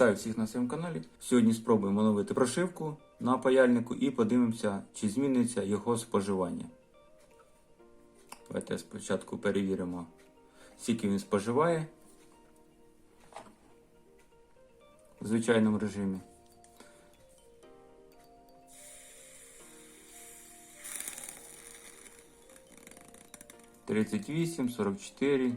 Вітаю всіх на своєму каналі. Сьогодні спробуємо оновити прошивку на паяльнику і подивимося, чи зміниться його споживання. Давайте спочатку перевіримо, скільки він споживає у звичайному режимі. Тридцять вісім, сорок чотири.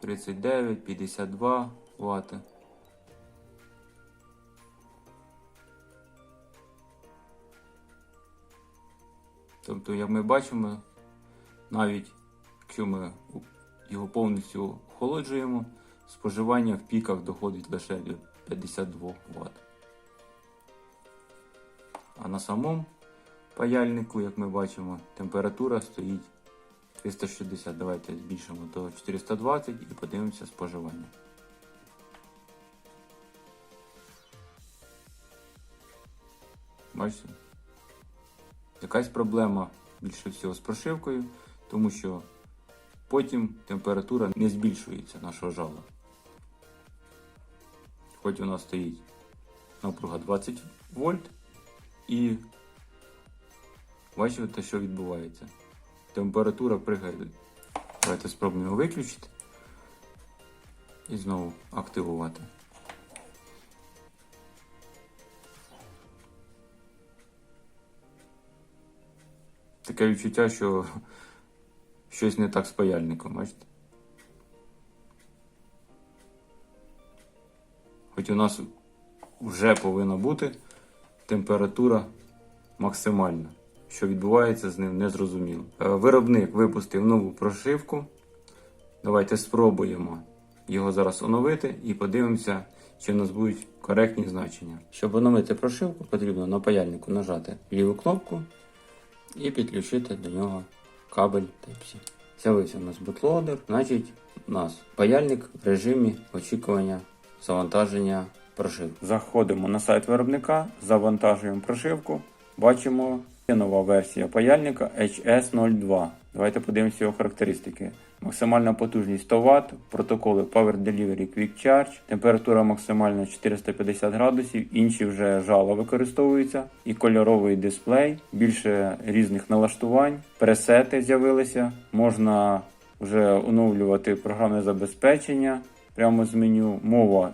39, 52 Вт. Тобто, як ми бачимо, навіть якщо ми його повністю охолоджуємо, споживання в піках доходить лише до 52 Вт. А на самому паяльнику, як ми бачимо, температура стоїть 360. Давайте збільшимо до 420 і подивимося споживання. Бачите? Якась проблема більше всього з прошивкою, тому що потім температура не збільшується нашого жала. Хоч у нас стоїть напруга 20 вольт і бачите, що відбувається температура пригає. Давайте спробуємо його виключити і знову активувати. Таке відчуття, що щось не так з паяльником, бачите? Хоч у нас вже повинна бути температура максимальна що відбувається з ним, незрозуміло. Е, Виробник випустив нову прошивку. Давайте спробуємо його зараз оновити і подивимося, чи у нас будуть коректні значення. Щоб оновити прошивку, потрібно на паяльнику нажати ліву кнопку і підключити до нього кабель Type-C. З'явився у нас бутлодер, значить у нас паяльник в режимі очікування завантаження прошивки. Заходимо на сайт виробника, завантажуємо прошивку, бачимо Нова версія паяльника HS02. Давайте подивимося його характеристики. Максимальна потужність 100 Вт, протоколи Power Delivery Quick Charge, температура максимальна 450 градусів, інші вже жало використовуються, і кольоровий дисплей, більше різних налаштувань, пресети з'явилися. Можна вже оновлювати програмне забезпечення прямо з меню. Мова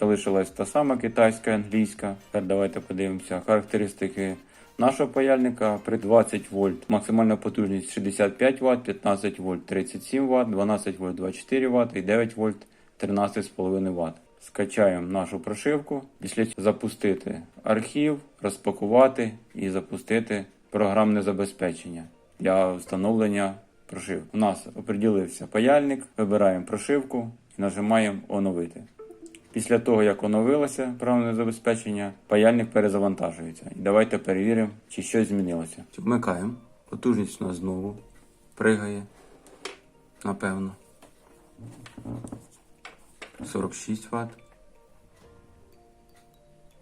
залишилась та сама китайська, англійська. Тепер давайте подивимося характеристики нашого паяльника при 20 вольт. Максимальна потужність 65 Вт, 15 вольт 37 Вт, 12 вольт 24 Вт і 9 вольт 13,5 Вт. Скачаємо нашу прошивку. Після цього запустити архів, розпакувати і запустити програмне забезпечення для встановлення прошивки. У нас оприділився паяльник, вибираємо прошивку і нажимаємо оновити. Після того, як оновилося програмне забезпечення, паяльник перезавантажується. І давайте перевіримо, чи щось змінилося. Вмикаємо. Потужність у нас знову пригає. Напевно. 46 Вт.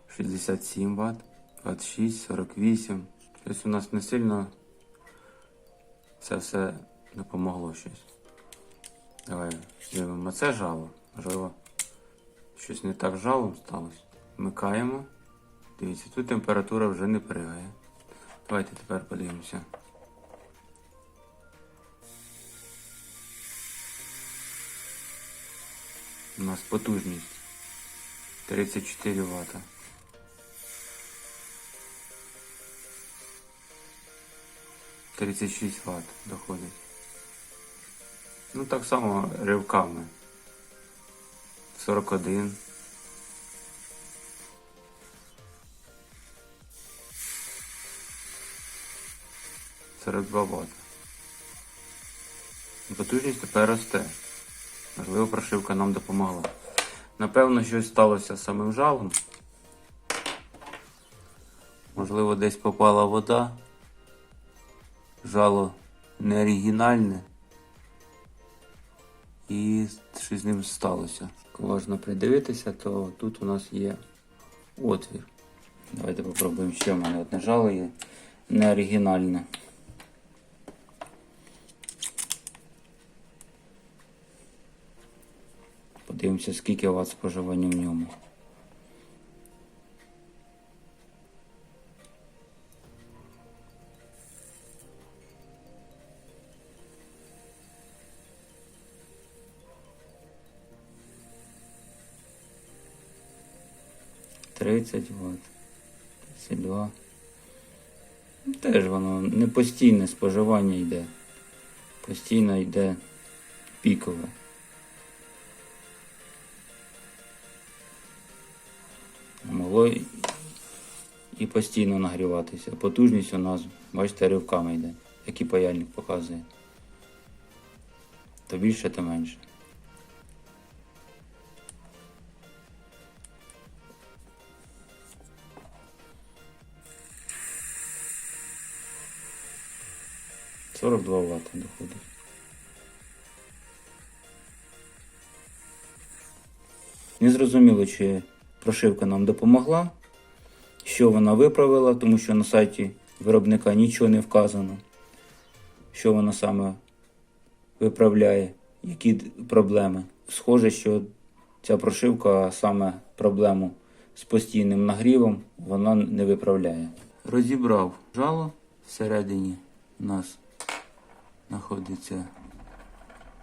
67 Вт. 26, 48. Щось у нас не сильно це все допомогло щось. Давай дивимо це жало. Можливо. Щось не так жалом сталося. Вмикаємо. Дивіться, тут температура вже не пригає. Давайте тепер подивимося. У нас потужність 34 Вт. Тридцять шість Вт доходить. Ну так само ривками. 41. Сорок два Вт. Потужність тепер росте. Можливо, прошивка нам допомогла. Напевно, щось сталося з самим жалом. Можливо, десь попала вода. Жало не оригінальне. І що з ним сталося. Важно придивитися, то тут у нас є отвір. Давайте попробуємо ще в мене одне жало є не оригінальне. Дивимося, скільки вас споживання в ньому. Тридцять ватт. 32. Ну, Теж воно не постійне споживання йде. Постійно йде пікове. Могло і постійно нагріватися. Потужність у нас, бачите, ривками йде, як і паяльник показує. То більше, то менше. Сорок два Вт доходить. Не зрозуміло, чи прошивка нам допомогла, що вона виправила, тому що на сайті виробника нічого не вказано, що вона саме виправляє, які проблеми. Схоже, що ця прошивка саме проблему з постійним нагрівом вона не виправляє. Розібрав жало всередині у нас знаходиться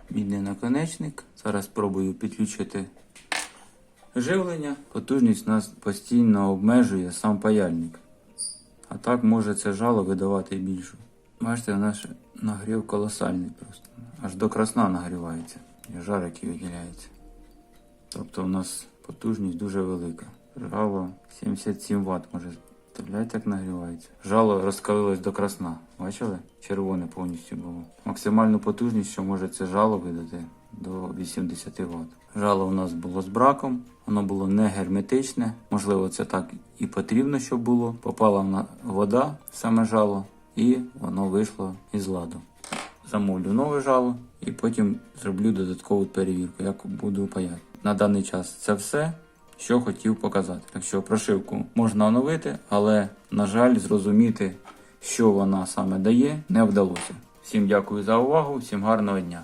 мідний наконечник. Зараз спробую підключити живлення. Потужність нас постійно обмежує сам паяльник. А так може це жало видавати більшу. Бачите, наш нагрів колосальний просто. Аж до красна нагрівається. І жар, який виділяється. Тобто у нас потужність дуже велика. Жало 77 Вт може. Представляєте, як нагрівається? Жало розкалилось до красна. Бачили? Червоне повністю було. Максимальну потужність, що може це жало видати, до 80 Вт. Жало у нас було з браком, воно було не герметичне. Можливо, це так і потрібно, щоб було. Попала на вода, саме жало, і воно вийшло із ладу. Замовлю нове жало і потім зроблю додаткову перевірку, як буду паяти. На даний час це все, що хотів показати. Так що прошивку можна оновити, але, на жаль, зрозуміти, що вона саме дає, не вдалося. Всім дякую за увагу, всім гарного дня.